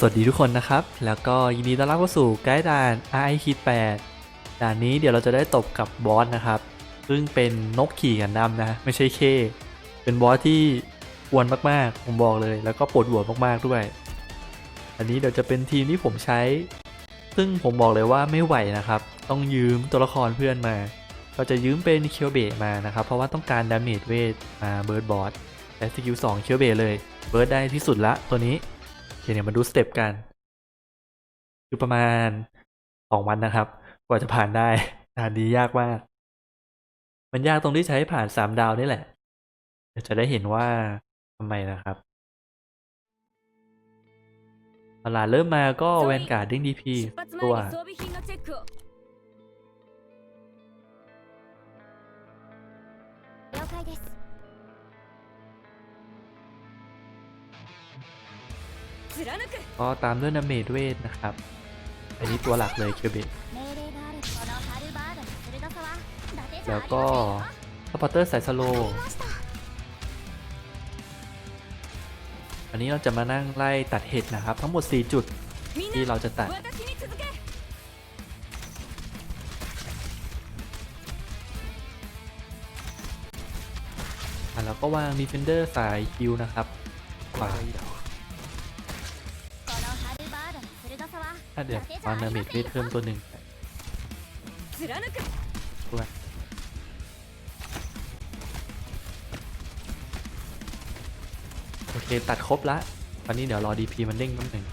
สวัสดีทุกคนนะครับ แล้วก็ยินดีต้อนรับเข้าสู่ไกด์ด่าน RI คิด8ด่านนี้เดี๋ยวเราจะได้ตบกับบอสนะครับ ซึ่งเป็นนกขี่กันดำนะ ไม่ใช่เค เป็นบอสที่กวนมากๆ ผมบอกเลย แล้วก็ปวดหัวมากๆด้วย อันนี้เดี๋ยวจะเป็นทีมที่ผมใช้ ซึ่งผมบอกเลยว่าไม่ไหวนะครับ ต้องยืมตัวละครเพื่อนมา ก็จะยืมเป็นเคียวเบะมานะครับ เพราะว่าต้องการดาเมจเวทมาเบิร์ดบอสและสกิล2เคียวเบะเลย เบิร์ดได้ที่สุดละตัวนี้ เคเนี่ยมาดูสเต็ปกัน คือประมาณสองวันนะครับ กว่าจะผ่านได้ ด่านนี้ยากมาก มันยากตรงที่ใช้ผ่านสามดาวนี่แหละ เดี๋ยวจะได้เห็นว่าทำไมนะครับตลาดเริ่มมาก็แวนการ์ดดิ้งดีพี 出発 ตัว 前に装備品のチェックを了解です ก็ตามด้วยนาเมดเวทนะครับ อันนี้ตัวหลักเลยเคียวเบตแล้วก็สปอเตอร์สายสโล อันนี้เราจะมานั่งไล่ตัดเห็ดนะครับ ทั้งหมด 4 จุดที่เราจะตัด แล้วก็วางดีเฟนเดอร์สายคิวนะครับขวาาเดี๋ยวฟาร์นเมิได้เพิ่มตัวหนึ่งด้วโอเคตัดครบแล้วตอนนี้เดี๋ยวรอดีพีมันเด้งน้ำหนึ่ง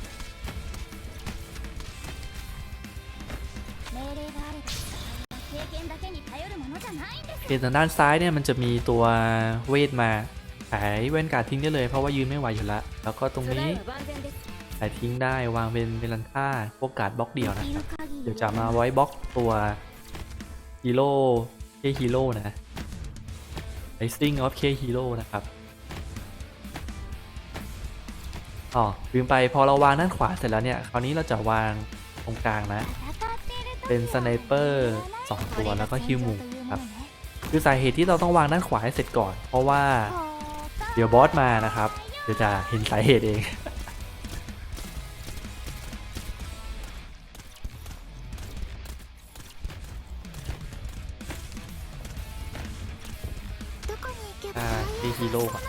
เห็นทางด้านซ้ายเนี่ยมันจะมีตัวเวทมาขายเว้นการทิ้งได้เลยเพราะว่ายืนไม่ไหวอยู่แล้ว แล้วก็ตรงนี้ แต่ทิ้งได้วางเป็นเป็นลันค่าพวกกาดบล็อกเดียวนะครับเดี๋ยวจะมาไว้บล็อกตัวฮีโร่เคฮีโร่นะไอสติงออฟเคฮีโร่นะครับอ๋อลืมไปพอเราวางด้านขวาเสร็จแล้วเนี่ย คราวนี้เราจะวางตรงกลางนะ เป็นสไนเปอร์2ตัวแล้วก็คิวมูครับคือสาเหตุที่เราต้องวางด้านขวาให้เสร็จก่อน เพราะว่าเดี๋ยวบอสมานะครับ เดี๋ยวจะเห็นสาเหตุเอง อ่าดีฮีโร่อะ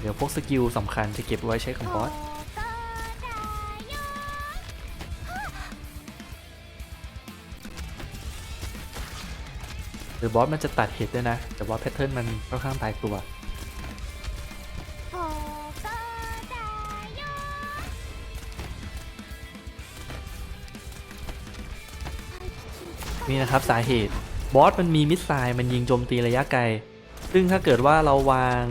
เดี๋ยวพวกสกิลสำคัญจะเก็บไว้ใช้กับบอสหรือบอสมันจะตัดเหตุด้วยนะ แต่ว่าแพทเทิร์นมันค่อนข้างตายตัวนี่นะครับสาเหตุ บอสมันมีมิสไซล์มันยิงโจมตีระยะไกล ซึ่งถ้าเกิดว่าเราวาง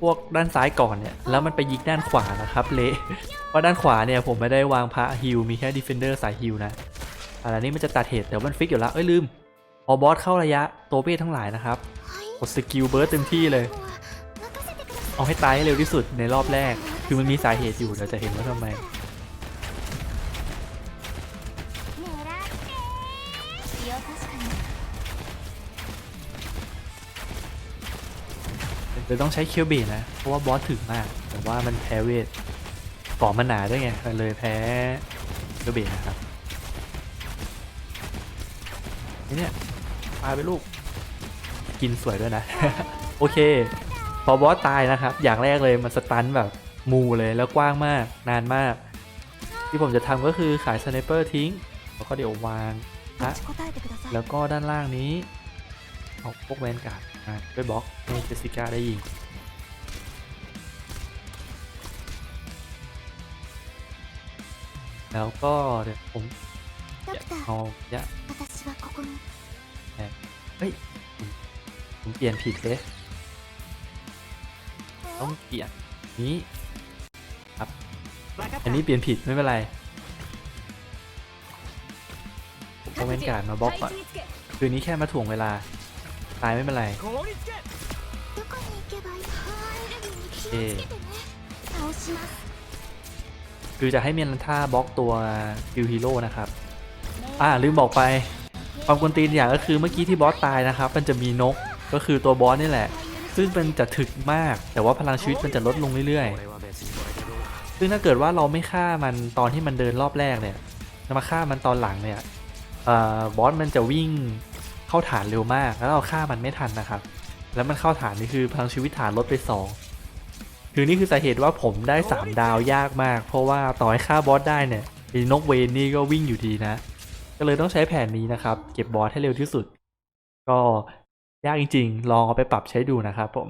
พวกด้านซ้ายก่อนเนี่ย แล้วมันไปยิงด้านขวานะครับเละเพราะด้านขวาเนี่ยผมไม่ได้วางพระฮิลมีแค่ดีเฟนเดอร์สายฮิลนะอันนี้มันจะตัดเหตุแต่มันฟิกอยู่แล้วเอ้ยลืม พอบอสเข้าระยะโตเป้ทั้งหลายนะครับกดสกิลเบิร์ตเต็มที่เลย เอาให้ตายให้เร็วที่สุดในรอบแรก คือมันมีสาเหตุอยู่เราจะเห็นว่าทำไม เลยต้องใช้เคียวเบนะ เพราะว่าบอสถึงมาก แต่ว่ามันแพ้เวทต่อมันหนาด้วยไงมันเลยแพ้เคียวเบนะครับนี่เนี่ยตายไปลูก กินสวยด้วยนะ โอเค พอบอสตายนะครับ อย่างแรกเลยมันสตันแบบมูเลยแล้วกว้างมากนานมาก ที่ผมจะทำก็คือขายสไนเปอร์ทิ้ง แล้วก็เดี๋ยววางแล้วก็ด้านล่างนี้ เอาพวกแวนการ์ดมาด้บล็อกให้เจสิก้าได้ยิงแล้วก็เดี๋ยวผมเอายะเฮ้ยผมเปลี่ยนผิดเลยต้องเปลี่ยนนี้ครับ อันนี้เปลี่ยนผิดไม่เป็นไรผมเวนการ์ดมาบล็อกก่อนคืนนี้แค่มาถ่วงเวลา ตายไม่เป็นไรคือจะให้เมียนท่าบล็อกตัวฟิวฮีโร่นะครับ อ่าลืมบอกไป ความกวนตีนอย่างก็คือเมื่อกี้ที่บอสตายนะครับ มันจะมีนกก็คือตัวบอสนี่แหละ ซึ่งมันจะถึกมาก แต่ว่าพลังชีวิตมันจะลดลงเรื่อยๆ ซึ่งถ้าเกิดว่าเราไม่ฆ่ามันตอนที่มันเดินรอบแรกเนี่ยจะมาฆ่ามันตอนหลังเนี่ยบอสมันจะวิ่ง เข้าฐานเร็วมาก แล้วเราฆ่ามันไม่ทันนะครับ แล้วมันเข้าฐานนี่คือพลังชีวิตฐานลดไปสองคือนี่คือสาเหตุว่าผมได้ 3 ดาวยากมาก เพราะว่าต่อให้ฆ่าบอสได้เนี่ยไอ้นกเวนนี่ก็วิ่งอยู่ดีนะ ก็เลยต้องใช้แผนนี้นะครับ เก็บบอสให้เร็วที่สุด ก็ยากจริงๆ ลองเอาไปปรับใช้ดูนะครับผม